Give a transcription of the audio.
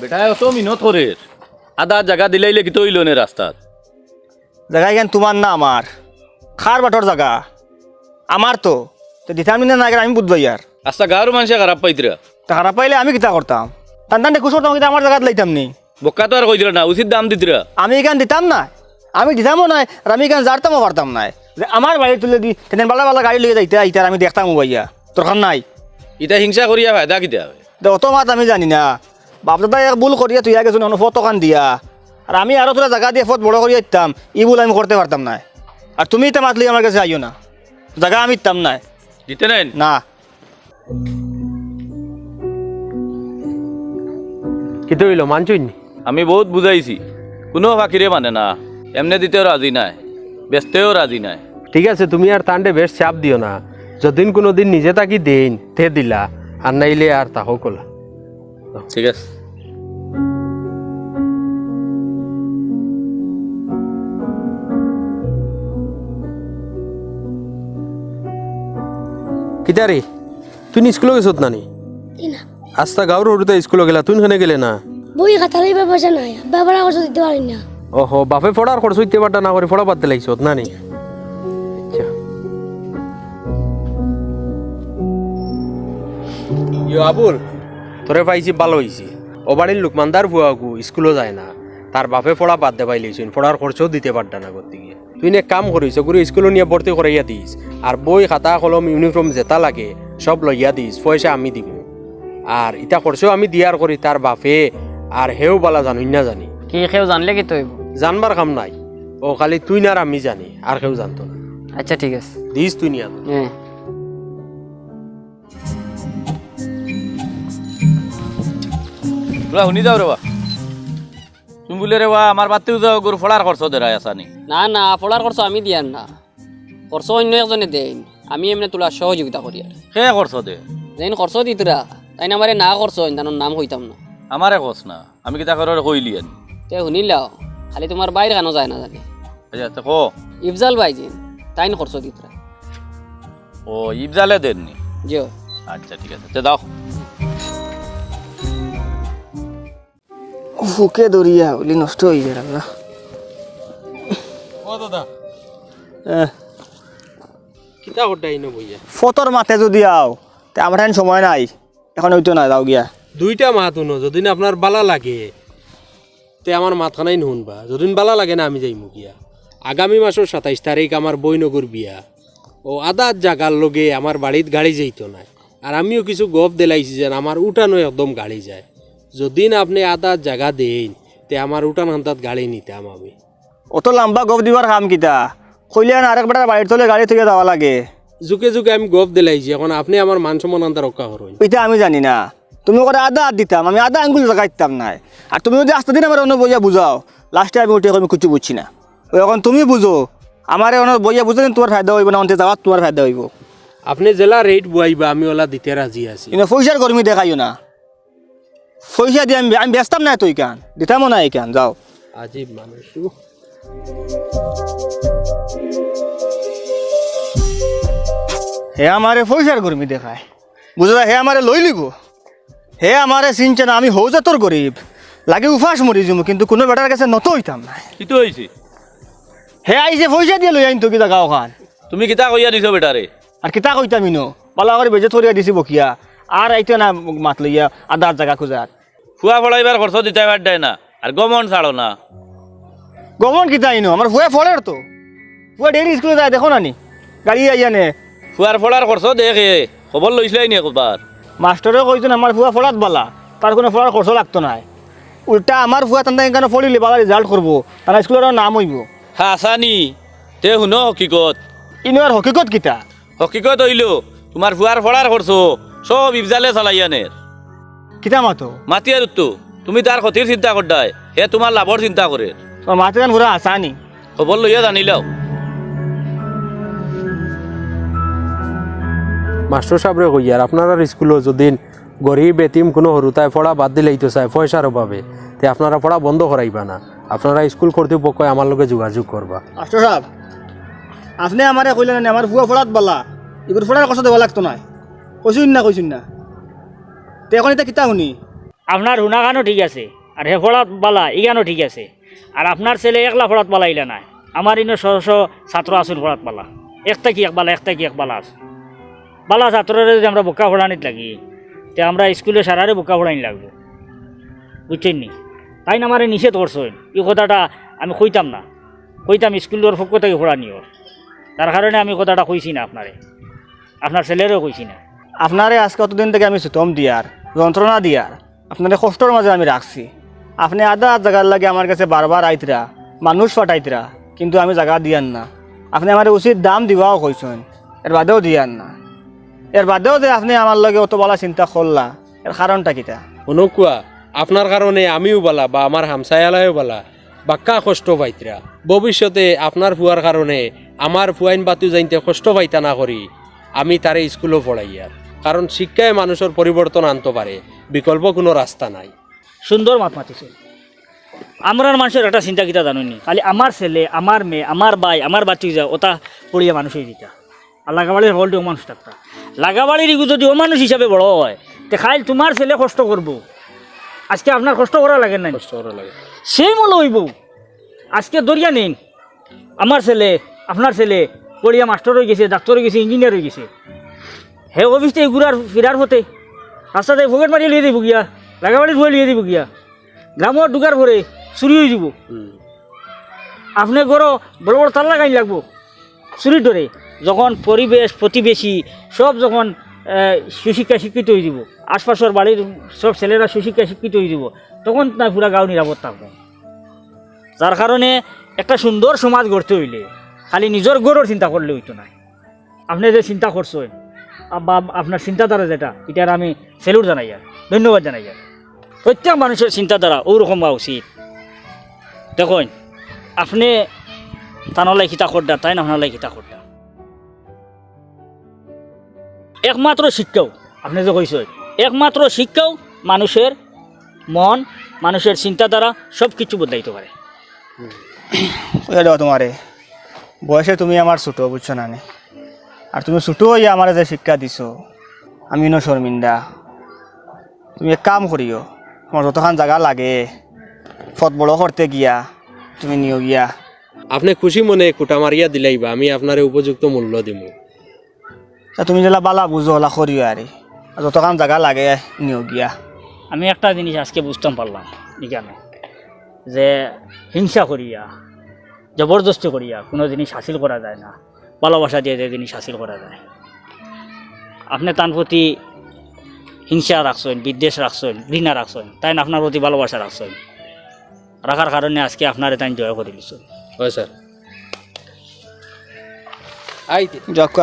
বেটা অত মিনত করে আদা জায়গা দিলাইলে কি তৈল নে রাস্তাত। জায়গা এখান তোমার না আমার? খার বাটর জায়গা আমার তো তো দিতাম না না আমি বুঝবাই আর। আস্তা গাঁর মানুষে খারাপ পাইতরা। টাকা পাইলে আমি কিতা করতাম? টান টান খুশ করতাম কিন্তু আমার জায়গাত লাইতাম নি। বক্কা তো আর কইতরা না উচিত দাম দিতরা। আমি এখান দিতাম না আমি দিতামও নাই আর আমি এখান জারতামও পারতাম নাই। যে আমার বাড়ি তুলে দি তেন বালা বালা গাড়ি লিয়ে যাইতে আইতার আমি দেখতাম ভাইয়া তোর খান নাই। ইটা হিংসা করিয়া কিতা হবে দে অত মাত আমি জানি না। বাপ দাদা ভুল করিয়া তুই গেছো অন্য ফটো কান দিয়া। আর আমি আরও তোরা জায়গা দিয়ে ফট বড় করিয়া ইতাম ই ভুল আমি করতে পারতাম না আর তুমি ইতা মাতলি আমার কাছে আইও না। জায়গা আমি ইতাম না দিতে নাই? না। কিতে হইল মানছুই নি আমি বহুত বুঝাইছি কোনো ফাঁকিরে মানে না। এমনি দিতেও রাজি নাই। ব্যস্তেও রাজি নাই। ঠিক আছে তুমি আর তান্ডে বেশ চাপ দিও না। যদিন কোনো দিন নিজে তাকি দেইন তে দিলা আর নাইলে আর তাহো কলা। ঠিক আছে। কিতা রে তুই স্কুলে গেছত নানি? না। আস্তা গাঁর সৰুতে স্কুলে গেলা তুই হেনে গেলে না? বই খাতা লইবার পয়সা নাই ব্যবহার করতে দিতে পারি না। ওহো বাপে ফড়ার খরচ হইতে পারটা না করে ফড়া পাতে লাগিছত নানি? আচ্ছা। ইয়ো আবুল তোরে পাইছি ভালো হয়েছি ও বাড়ির লুকমানদার বুয়াগু স্কুলও যায় না। তার বাপে পড়া বাদ দে পাইলেছিন পড়ার খরচও দিতে পারতা না করতে গিয়ে তুই নে কাম করিস গুরু স্কুলে নিয়ে ভর্তি করাইয়া দিস আর বই খাতা কলম ইউনিফর্ম যেটা লাগে সব লইয়া দিস পয়সা আমি দিব আর ইটা খরচও আমি দিয়ার করি তার বাপে আর হেও বালা জানুই না জানি। কি কেউ জানলে কি তৈব জানবার কাম নাই। ও খালি তুই না আর আমি জানি আর কেউ জানতো না। আচ্ছা ঠিক আছে। দিস তুই নিয়া। হ্যাঁ তোরা শুনি যাও রে বা তুমি বলে রে বা আমার বাতিও যাও গরু ফলার খরচ দেরাই আসানি না? না পড়ার খরচ আমি দিয়ার না। খরচ অন্য একজনে দেন আমি এমনি তোলা সহযোগিতা করি আর। সে খরচ দে? যেন খরচ দিতরা তাই না আমারে না খরচ হয় তার নাম হইতাম না। আমারে কস না আমি কিতা করে কইলি আনি তে শুনিলাও খালি তোমার বাইরে কেন যায় না জানি। আচ্ছা তে ক ইফজাল ভাই যেন তাই না খরচ দিতরা ও ইবজালে দেননি জিও। আচ্ছা ঠিক আছে তে দাও। ফুকে দরিয়া বলি নষ্ট হয়ে যায় আল্লাহ ও দাদা। এহ, কিতা না বইয়া? ফটোর মাথে যদি আও তে আমার এখন সময় নাই। এখন হইতো না যাও গিয়া। দুইটা মাত শুনো যদি আপনার বালা লাগে তে আমার মাথানাই নুনবা যদি বালা লাগে না আমি যাইমু গিয়া। আগামী মাসের সাতাইশ তারিখ আমার বইনগর বিয়া। ও আদার জাগার লগে আমার বাড়িত গাড়ি যাইতো না আর আমিও কিছু গপ দিলাইছি যেন আমার উঠানো একদম গাড়ি যায়। যদিন আপনি আদার জাগা দেন তে আমার উঠান হান্তাত গাড়ি নিতাম আমি। অত লম্বা গপ দিবার কাম কিতা? কইলে না আরেক বেটার বাড়ির তলে গাড়ি থেকে যাওয়া লাগে। যুগে যুগে আমি গপ দিলাইছি এখন আপনি আমার মান সম্মান আন্তা রক্ষা করুন। এটা আমি জানি না। তুমি করে আধা হাত দিতাম আমি আধা আঙ্গুল দিতাম নাই। আর তুমি যদি আস্তে দিন আমার অন্য বইয়া বুঝাও লাস্টে আমি উঠে আমি কিছু বুঝছি না। এখন তুমি বুঝো আমার অন্য বইয়া বুঝো তোমার ফায়দা হইব না অন্তে যাওয়া তোমার ফায়দা হইব। আপনি জেলা রেট বুয়াইবা আমি ওলা দিতে রাজি আছি। কিন্তু পয়সার গরমি দেখাইও না। পয়সা দিয়ে আমি আমি ব্যস্তাম না তুই কান দিতামও না এই কান যাও। আজীব মানুষ। হে আমারে পয়সার গরমি দেখায়। বুঝলা হে আমারে লই লিব হে আমারে চিনছে না আমি হৌ তোর গরিব। লাগে উফাস মরি যাব কিন্তু কোনো বেটার কাছে নত হইতাম না কি তো হয়েছে হে আইসে পয়সা দিয়ে লই আইন তো কিতা গাঁও খান। তুমি কিতা কইয়া দিছ বেটারে? আর কিতা কইতাম ইনো পালা করে বেজে থরিয়া দিছি বকিয়া। আর আইতে না মাত লইয়া আদার জায়গা খোঁজার ফুয়া ফলাইবার খরচ দিতে দেয় না আর গমন ছাড়ো না। গমন কিতা ইনো? আমার ফুয়ে ফলের তো। ফুয়ে ডেইলি স্কুলে যায় দেখো না নি গাড়ি আইয়া নে। ফুয়ার ফলার খরচ দেখে খবর লইছিলাই নি একবার মাস্টারেও কইছেন আমার ফুয়া ফলাত বালা তার কোনো ফলার খরচ লাগতো নাই। উল্টা আমার ফুয়া তান্তা এখানে ফলিলে বালা রেজাল্ট করব তারা স্কুলের নাম হইব হ্যাঁ আসানি তে শুন হকিকত। ইনো আর হকিকত কিতা? হকিকত হইল তোমার ফুয়ার ফলার খরচ সব ইবজালে চালাই আনের কিতা মাতো? মাতি আর তো তুমি তার ক্ষতির চিন্তা করদাই হে তোমার লাভর চিন্তা করে তোমার মাতে গান ঘুরা আসানি খবর লইয়া জানিলাও মাস্টার সাহেবরে কই আর আপনারা স্কুলও যদি গরিব বেতিম কোনো সৰুতাই পঢ়া বাদ দিলে এইটো চাই পয়সার অভাবে তে আপনারা পড়া বন্ধ করাইবা না। আপনারা স্কুল কর্তৃপক্ষ আমার লগে যোগাযোগ করবা মাস্টার সাহেব আপনি আমারে কইলেন না আমার ভুয়া ফোড়াত বালা এগুলো ফোড়ার কষ্ট দেওয়া লাগতো না কইসুন না কইসুন না। তে এখন এটা কিতা শুনি। আপনার হুনাগানও ঠিক আছে আর হে ফড়াত বালা ইগানও ঠিক আছে। আর আপনার ছেলে একলা ফড়াত বালা ইলা নাই আমার ইনো শ শ ছাত্র আসুন ফড়াত বালা। একটা কি এক বালা একটা কি এক বালা আছে। বালা ছাত্রের যদি আমরা বোকা ফোড়ানিত লাগি, তে আমরা স্কুলে সারারে বোকা ফোড়ানি লাগবো। বুঝছেন নি? তাই না আমারে নিষেধ করছেন। এই কথাটা আমি কইতাম না। কইতাম স্কুলের পক্ষ থেকে ফোড়ানি ওর তার কারণে আমি কথাটা কইছি না আপনারে। আপনার ছেলেরও কইছি না। আপনারে আজকে অতদিন থেকে আমি সুতম দিয়ার, যন্ত্রণা দিয়ার। আপনারে কষ্টর মাঝে আমি রাখছি। আপনি আধা জায়গার লাগে আমার কাছে বারবার আইতরা, মানুষ ফাটাইতরা, কিন্তু আমি জায়গা দিয়ান না। আপনি আমার উচিত দাম দিবাও কইছেন, এর বাদেও দিয়ান না। এর বাদেও যে আপনি আমার লগে অত বলা চিন্তা করলা এর কারণটা কিটা? অনুকুয়া আপনার কারণে আমিও বলা বা আমার হামসায়ালায়ও বলা বাক্কা কষ্ট পাইতরা ভবিষ্যতে আপনার ফুয়ার কারণে আমার ফুয়াইন বাতু যাইতে কষ্ট পাইতা না করি আমি তারে স্কুলও পড়াইয়ার কারণ শিক্ষায় মানুষের পরিবর্তন আনতে পারে বিকল্প কোনো রাস্তা নাই। সুন্দর মাত মাতিছে। আমরা মানুষের একটা চিন্তা কিতা জানুনি খালি আমার ছেলে আমার মেয়ে আমার ভাই আমার বাচ্চি যা ওটা পড়িয়া মানুষ হয়ে দিতা আর লাগাবাড়ির হলটি মানুষ থাকতা লাগাবাড়ির ইগু যদি অমানুষ মানুষ হিসাবে বড় হয় তে খাইল তোমার ছেলে কষ্ট করব। আজকে আপনার কষ্ট করা লাগে না কষ্ট করা লাগে। সেই মনে হইব। আজকে দরিয়া নিন। আমার ছেলে আপনার ছেলে পড়িয়া মাস্টার হয়ে গেছে ডাক্তার হয়ে গেছে ইঞ্জিনিয়ার হয়ে গেছে। হে অফিস থেকে ঘুরার ফিরার হতে রাস্তাতে ফকেট মারি লিয়ে দিব গিয়া লাগাবাড়ি ধুয়ে লিয়ে দিব গিয়া। গ্রামত ঢুকার পরে চুরি হয়ে যাব। আপনি গরো বড় বড় তাল্লা গাড়ি লাগবো। চুরির ধরে যখন পরিবেশ প্রতিবেশী সব যখন সুশিক্ষা শিক্ষিত হয়ে যাব আশপাশের বাড়ির সব ছেলেরা সুশিক্ষা শিক্ষিত হয়ে দিব তখন না পুরা গাঁও নিরাপদ থাকব যার কারণে একটা সুন্দর সমাজ গড়তে হইলে খালি নিজের গড়ের চিন্তা করলে হইতো না আপনি যে চিন্তা করছেন বা আপনার চিন্তাধারা যেটা এটার আমি সেলুট জানাই আর ধন্যবাদ জানাই আর প্রত্যেক মানুষের চিন্তাধারা ওরকম হওয়া উচিত। দেখুন, আপনি তানলাই খিতা করডা তাই না আপনালাই খিতা একমাত্র শিক্ষাও আপনি যে কইছেন একমাত্র শিক্ষাও মানুষের মন, মানুষের চিন্তাধারা সব কিছু বদলাইতে পারে। তোমারে, বয়সে তুমি আমার ছোটো, বুঝছ না আর তুমি ছোটো হইয়া আমার যে শিক্ষা দিছো, আমি ন শর্মিন্দা তুমি এক কাম করিও তোমার যতখান জায়গা লাগে ফত বড় করতে গিয়া, তুমি নিও গিয়া আপনি খুশি মনে কুটা মারিয়া দিলাইবা আমি আপনারে উপযুক্ত মূল্য দিব তুমি যেলা বালা বুঝো ওলা করিও আরে। আর যতখান জায়গা লাগে নিও গিয়া। আমি একটা জিনিস আজকে বুঝতাম পারলাম এখানে যে হিংসা করিয়া জবরদস্তি করিয়া কোনো জিনিস হাসিল করা যায় না। ভালোবাসা দিয়ে যে জিনিস হাসিল করা যায়। আপনি তার প্রতি হিংসা রাখছেন বিদ্বেষ রাখছেন ঘৃণা রাখছেন তাই না আপনার প্রতি ভালোবাসা রাখছেন? রাখার কারণে আজকে আপনার তাই জয় করে দিচ্ছেন। হয় স্যার আইতে যাক